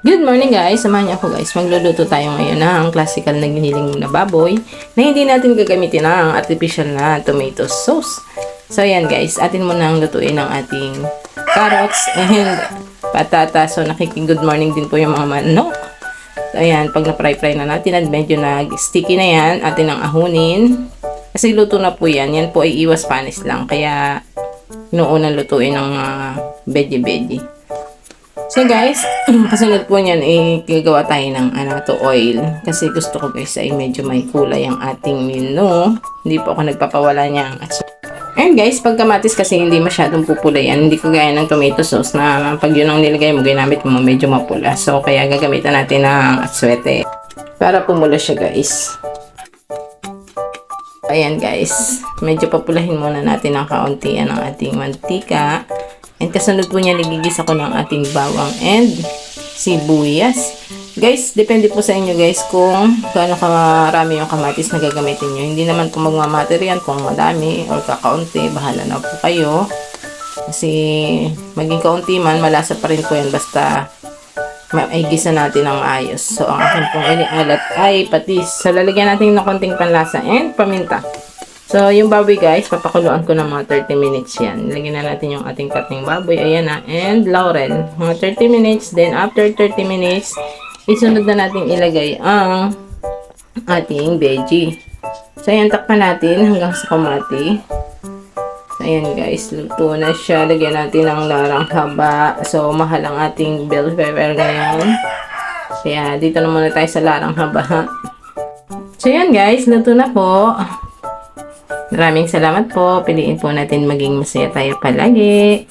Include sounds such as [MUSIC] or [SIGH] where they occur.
Good morning guys! Samahan niyo ako guys. Magluluto tayo ngayon ng classical na giniling na baboy na hindi natin gagamitin ang artificial na tomato sauce. So ayan guys, atin muna ang lutuin ng ating carrots and [LAUGHS] patata. So nakiki good morning din po yung mga manok. So ayan, pag na-fry-fry na natin at medyo nag-sticky na yan, atin ang ahunin. Kasi luto na po yan. Yan po ay iwas panis lang. Kaya inuunang lutuin ng mga veggie-veggie. So guys, kasunod po niyan eh, gagawa tayo ng ano to oil. Kasi gusto ko guys ay medyo may kulay ang ating menu. Hindi po ako nagpapawala niyan. And guys, pag kamatis kasi hindi masyadong pupula yan. Hindi ko gaya ng tomato sauce na pag yun ang nilagay mo, ginamit mo medyo mapula. So kaya gagamitan natin ng atswete. Para pumula siya guys. Ayan guys, medyo papulahin muna natin ng kaunti ang ating mantika. And kasunod po niya, nagigisa ko ng ating bawang and sibuyas. Guys, depende po sa inyo guys kung gaano karami yung kamatis na gagamitin nyo. Hindi naman po magmamatter yan kung madami or kakaunti. Bahala na po kayo. Kasi maging kaunti man, malasa pa rin po yan basta maigisa natin ng ayos. So, ang akin pong inialat ay patis. So, lalagyan natin ng konting panlasa and paminta. So, yung baboy guys, papakuluan ko ng mga 30 minutes yan. Nilagyan na natin yung ating kating baboy. Ayan na. And laurel. Mga 30 minutes. Then, after 30 minutes, isunod na natin ilagay ang ating veggie. So, ayan, takpan natin hanggang sa kamati. So, ayan guys, luto na siya. Lagyan natin ng larang haba. So, mahal ang ating bell pepper ngayon. Kaya, dito na muna tayo sa larang haba. ha. So, ayan guys, luto na po. Maraming salamat po. Piliin po natin maging masaya tayo palagi.